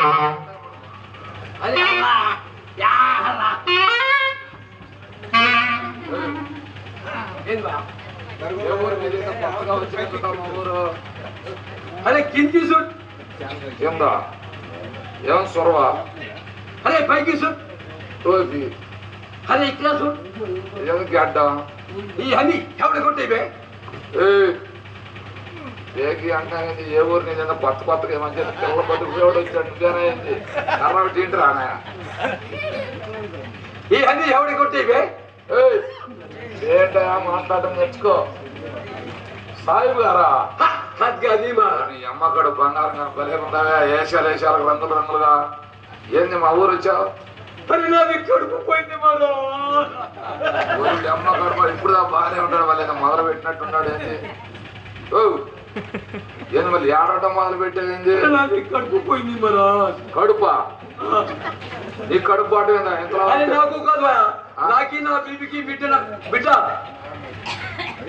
아니 할라 야 할라 ಏನ್ವಾ ದೇವರ ಮೇಲಿಂದ ಪಕ್ಕದ ವಚನ ನಮ್ಮವರು ಅರೆ ಕಿಂಕಿ ಸುಟ್ ಎಂದ ಏನ್ ಸರ್ವ ಅರೆ ಬೈಕಿ ಸುಟ್ ಟೋಪಿ ಅರೆ ಇಕ್ಕ ಸುಟ್ ಏನ್ ಗಡ್ಡ ಈ ಹನಿ ಯಾವಡೆ ಕೊಟ್ಟಿವೆ ಏ ఏకి అంటానేది ఏ ఊరు మీద ఇంత కొత్త కొత్తగా ఈ మధ్య పిల్ల బతుకుడు వచ్చాడు నువ్వేనైంది కర్రబట్టి ఏంటి రానాయ ఈ అన్ని ఎవడి కొట్టేవే ఏంటా మాట్లాడడం నేర్చుకో. సాయిబు గారా? అది మా నీ అమ్మకడు బంగారం కానీ భలే ఉందావా ఏషాలు రంగులు రంగులుగా. ఏంది మా ఊరు వచ్చావు? మరి నాది కడుపు పోయింది మరో. ఊరి అమ్మకడు మరి ఇప్పుడు దా బాగానే ఉంటాడు వాళ్ళు మొదలు పెట్టినట్టున్నాడు ఏంది? ఓ ఏంది మళ్ళీ ఏడవటం మొదలు పెట్టేది కడుపు పోయింది మరో. కడుపా? నీ కడుపు పాటు నాకు కాదు నాకి నా బీబీకి బిడ్డ బిడ్డ.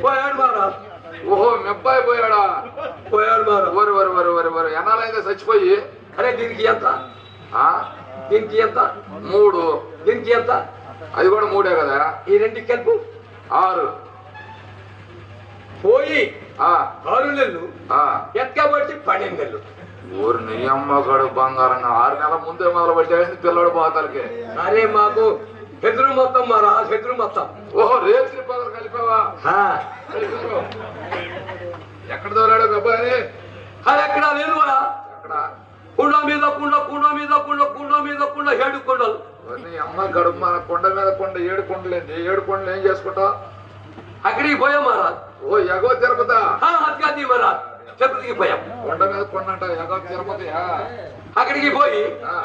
పోయాడు మారా. ఓహో మెబ్బాయి పోయాడా? పోయాడు మారా. వరి వరి వరి వరి వరి. ఎన్నాలైందే చచ్చిపోయి? అరే దీనికి ఎంత? ఆ? దీనికి ఎంత? మూడు. దీనికి ఎంత? అది కూడా మూడే కదా? ఈ రెండు కలుపు? ఆరు. పోయి ఆ. ఆరు నెలలు ఎక్కబట్టి పన్నెండు నెలలు ఊరు నీ అమ్మగాడు బంగారంగా ఆరు నెలల ముందే మొదలు పెట్టేది పిల్లడు పోతాలకి అరే మాకు శత్రు మొత్తం మారా శత్రు మొత్తం. ఓహో రేత్రి పగలు కలిపావా. ఎక్కడ తోలాడు మీ అబ్బాయిని అరే ఎక్కడ? లేదు మారా ఎక్కడ? కుండ మీద కుండ కుండ మీద కుండ కుండ మీద కుండ ఏడు కుండలు. అమ్మ గడుపు మన కొండ మీద కొండ ఏడు కొండలేంది ఏడు కొండలు ఏం చేసుకుంటావు? అక్కడికి పోయాం మారా ఓ ఎగో తిరుపతా. అది మారా తిరుపతికి పోయాం. కొండ మీద కొండ అంట ఎగో తిరుపతి అక్కడికి పోయి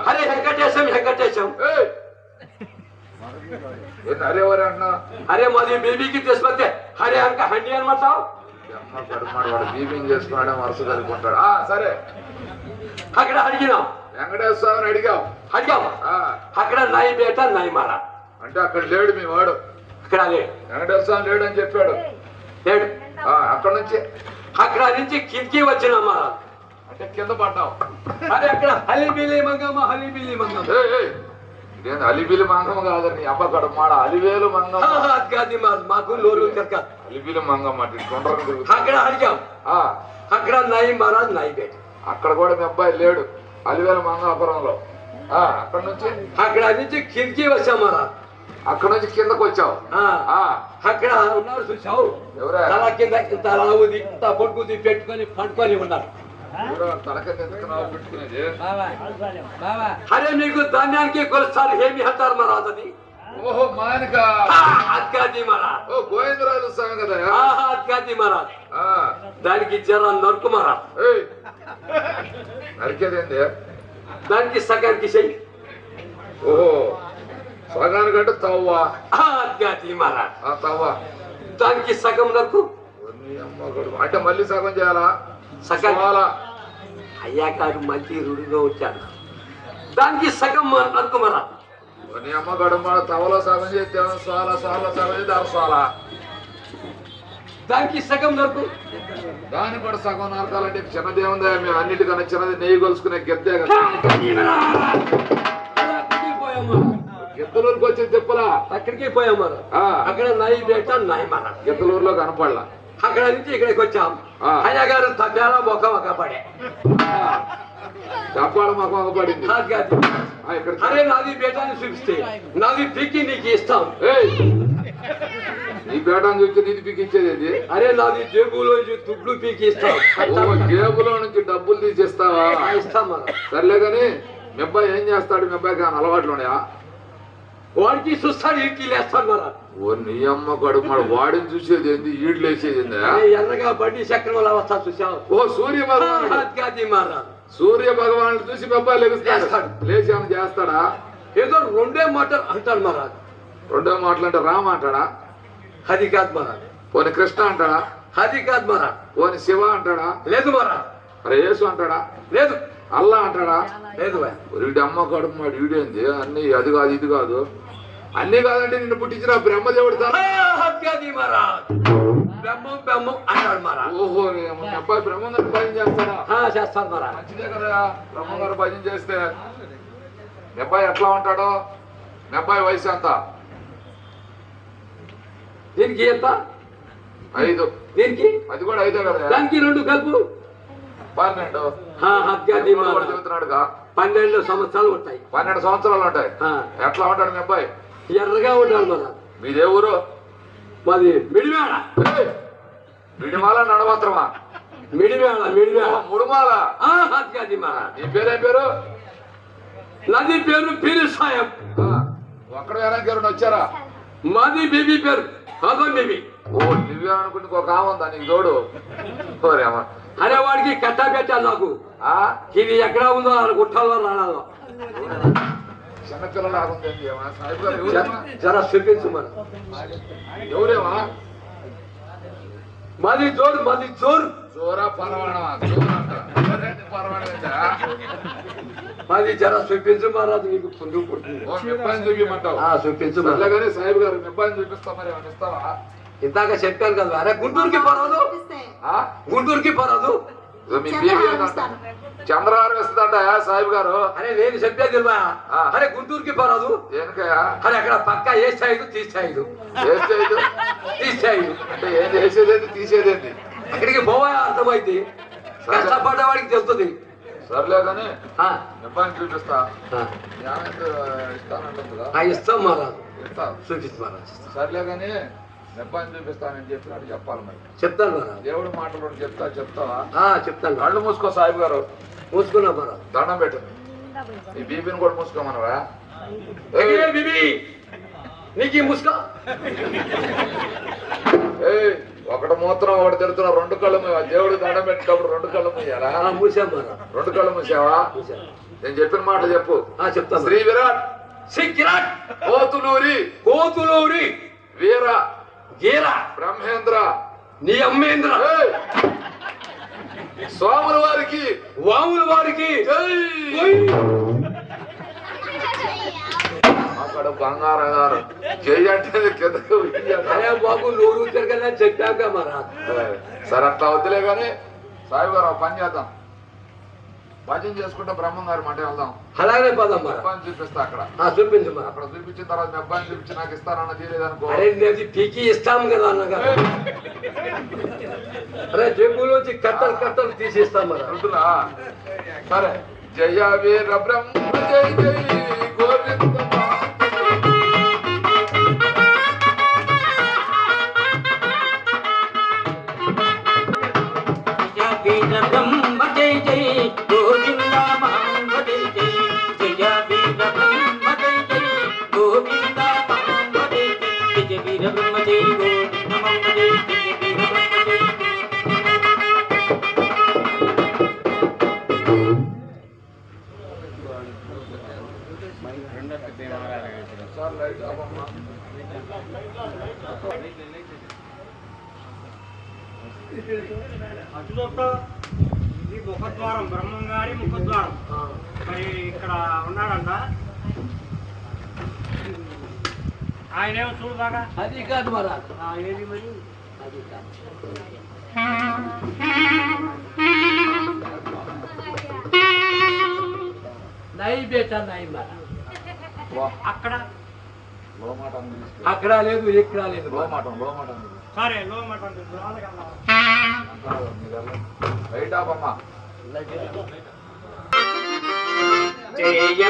అరే వెంకటేశం వెంకటేశం. అరే వరే అన్నా అరే మాది బేబీకి తీసుకొస్తే అరే అంక హండి అనమాటావు వాడు బీబింగ్ చేసుకున్నాడే వరుస కలుపుకుంటాడు. ఆ సరే. అక్కడ అడిగినాం. వెంకటేశ్వర స్వామిని అడిగాం. ఆ, అక్కడ నాయి బేట నాయి మారా అంటే అక్కడ లేడు మీ వాడు. అక్కడ లేడు వెంకటేశ్వర స్వామి లేడు. అని చెప్పాడు లేడు అక్కడ నుంచి. అక్కడ నుంచి కిందికి వచ్చిన మారా అంటే కింద పడ్డావు. అరే అక్కడ హలిబిలి మంగమ్మ హలిబిలి మంగమ్మ. ఇదేంది అలిబిలి మంగమ్మ కాదు నీ అబ్బ గడుపు మాడ అలివేలు మంగమ్మ. అది మాకు నోరు తెరక అలిబిలి మంగమ్మ. అక్కడ అడిగాం. అక్కడ నాయి మారా నాయి బేట. అక్కడ కూడా మీ అబ్బాయి లేడు. అలివేల మంగాపురంలో అక్కడ నుంచి. అక్కడ నుంచి కిందికి వచ్చాం మారా అక్కడ నుంచి కిందకు వచ్చావు. ఆ, ఆ. అక్కడ ఉన్నారు చూసావు ఎవరా? తల కింద ఇంత లావుది ఇంత పొడుగుది పెట్టుకొని పండుకొని ఉన్నారు. అరే మీకు ధాన్యానికి కొలుస్తారు ఏమి అంటారు మహారాజ్ అది ఓహో మాయనక ఆ, అద్గాది మహారాజ్. ఓ గోవిందరాజు స్వామి కదా ఆహా, అద్గాది మహారాజ్. ఆ. దానికి జర నరుకు మహారాజ్. నరికేదేంది? దానికి సగానికి చెయ్యి. ఓహో. సగానికంటే తవ్వా. మహారాజ్. ఆ తవ్వా. దానికి సగం నరుకు నీ అమ్మ గడుపు. అంటే మళ్ళీ సగం చేయాలా? సగం. అయ్యా గారు మంచి రుడిగా వచ్చాడు దానికి సగం మ- నరుకు మహారాజ్. నీ అమ్మ గడుమ తవలో సగం చేస్తే సగం చేస్తే దానికి సగం దాన్ని కూడా సగం నరకాలంటే చిన్నది ఏముందా మేము అన్నిటికన్నా చిన్నది నెయ్యి కొలుసుకునే గెద్దే కదా. గిద్దలూరుకి వచ్చి తిప్పలా అక్కడికి పోయాం ఆ, అక్కడ నాయి బేట నాయి మహారాజ్ గిద్దలూరులో కనపడలా. అక్కడ నుంచి ఇక్కడికి వచ్చాం. అయ్య గారు తగ్గేలా మొక్క ఒక పడే చెప్పాల మాకు ఒక పడింది అరే నాది బేటాన్ని చూపిస్తే. నాది పీకి నీకు ఇస్తాం! నీ బేటాన్ని చూసి నీది పీకిచ్చేది అరే నాది జేబులో తుడ్లు పీకి ఇస్తాం. జేబులో నుంచి డబ్బులు తీసిస్తావా? ఇస్తాం మనం. సర్లే కానీ మీ అబ్బాయి ఏం చేస్తాడు? మీ అబ్బాయికి అలవాట్లు ఉన్నాయా? వాడికి చూస్తాడు ఇంటికి లేస్తాడు మన ఓ నీ అమ్మ కడుపు మరి వాడిని చూసేది ఏంది? ఏందా అరే ఎర్రగా బండి చక్రం వస్తా చూసావు? ఓ సూర్య మారా సూర్య భగవానుడు చూసి లెగుస్తాడు చేస్తాడు. లేచి ఏమైనా చేస్తాడా? ఏదో రెండే మాటలు అంటాడు మహారాజ్ రెండో మాటలంటే రామ అంటాడా? అది కాదు మహారాజ్ పోని కృష్ణ అంటాడా? అది కాదు మహారాజ్ పోని శివ అంటాడా? లేదు మహారాజ్ మరి యేసు అంటాడా? లేదు. అల్లా అంటాడా? లేదు. వీడి అమ్మ కడుపు మాట వీడేంది అన్ని అది కాదు ఇది కాదు. అన్ని కాదంటే నిన్ను పుట్టించిన బ్రహ్మదేవుడు ఓహో అబ్బాయి బ్రహ్మంగారు మంచిదే కదా బ్రహ్మంగారు చేస్తే. మీ అబ్బాయి ఎట్లా ఉంటాడో? మీ అబ్బాయి వయసు ఎంత? దీనికి ఎంత? ఐదు. దీనికి? అది కూడా ఐదే కదా. దానికి రెండు కలుపు. పన్నెండు పన్నెండు సంవత్సరాలు ఉంటాయి. పన్నెండు సంవత్సరాలు ఉంటాయి. ఎట్లా ఉంటాడు మీ అబ్బాయి? ఎర్రగా ఉండాలి మన మీదే ఊరు? మాది మిడిమేడ ఏయ్! విడిమాల నడవత్రమా మిడిమేడ మిడిమేడ ముడుమాల. నీ పేరేం పేరు? నది పేరు పీరు సాయం. ఆ, ఒక్కడ వెనక్కి ఎవరైనా వచ్చారా? మాది బీబీ పేరు. అదో బీబీ. ఓ దివ్య అనుకుంటే ఒక ఆమె ఉందా నీకు తోడు? ఓరేమా అరే వాడికి కట్ట పెట్టాలి నాకు. ఆ ఇది ఎక్కడ ఉందో ఆడ గుట్టలో రాడాలో. జర- చూపించు మన ఎవరేమా? మాది జోరు మాది జోరు. జోరా మాది జర చూపించు మహారాజు నీకు ఆ, చూపించు సాహిబ్ గారు మిప్పాన్ని చూపిస్తా మరి ఇస్తావా? ఇందాక చెప్పాను కదా అరే గుంటూరుకి ఆ? గుంటూరుకి పరాదు. మీ చంద్రహారం ఇస్తుందంట సాహిబ్ గారు. అరే నేను చెప్పేది తెలివా ఆ. అరే గుంటూరుకి పరాదు. అరే అక్కడ పక్క ఏ సైజు తీసేయదు వేసేది తీసేయదు అంటే ఏది వేసేదేంటి తీసేదేంటి? అక్కడికి పోవా అర్థమైంది? కష్టపడ్డవాడికి తెలుస్తుంది. సర్లే కానీ ఆ, మిప్పాన్ని చూపిస్తా. ఆ, ఇస్తాం మహారాజు. ఇస్తా. చూపిస్తు మహారాజు. సర్లే కానీ మిప్పాన్ని చూపిస్తానని చెప్పినట్టు చెప్పాలి మరి. చెప్తాను దేవుడి మాటలు చెప్తా చెప్తావా ఆ, చెప్తాను. కళ్ళు మూసుకో సాహిబ్ గారు. మూసుకున్నా దండం పెట్టు. ఈ బీబీని కూడా మూసుకోమనరా ఏ బిబి నీకు ఈ ముసుక. ఏయ్ ఒకటి మూత్రం ఒకటి తిరుగుతున్నా రెండు కళ్ళు మూయవా? దేవుడు దండం పెట్టేటప్పుడు రెండు కళ్ళు మూయాలా? రెండు కళ్ళు మూసావా? మూసాం నేను చెప్పిన మాట చెప్పు. ఆ, చెప్తాను. శ్రీ విరాట్ శ్రీ కిరాట్ కోతులూరి. కోతులూరి. వీర. గీర బ్రహ్మేంద్ర. నీ అమ్మేంద్ర! స్వాముల వారికి. వాముల వారికి! అక్కడ బంగారం గారు. జై అంటే కిందకు వెయ్యాలి. అరే బాబు నూరు తిరగలే చెప్పాక ఏయ్, సరే అట్లా వద్దులే కానీ సాయి గారు పని చేద్దాం. భజన చేసుకుంటే బ్రహ్మం గారి మాట వెళ్దాం. అలాగే పదం అబ్బాయిని చూపిస్తా అక్కడ. చూపించు అక్కడ చూపించిన తర్వాత మీ అబ్బాయిని చూపించి నాకు ఇస్తానన్న తీరేదనుకో అరే నేను పీకి ఇస్తాం కదా అన్నగా. అరే జబ్బులోంచి కట్టలు కట్టలు తీసిస్తాం ఉంటుందా? సరే. జయ వీర బ్రహ్మ జై జై అటుదొక్క ఇది ముఖద్వారం బ్రహ్మంగారి ముఖద్వారం. మరి ఇక్కడ ఉన్నాడంట. ఆయనేమో చూడు బాగా. అది కాదు ఏది మరి? అది కాదు. నై బేటా నై మహారాజ్ వా, అక్కడ. అక్కడ లేదు ఇక్కడ లేదు. లో మాట లో మాట ఉంది. సరే లో మటన్ రాళ్ళకల్లా మీరు జయ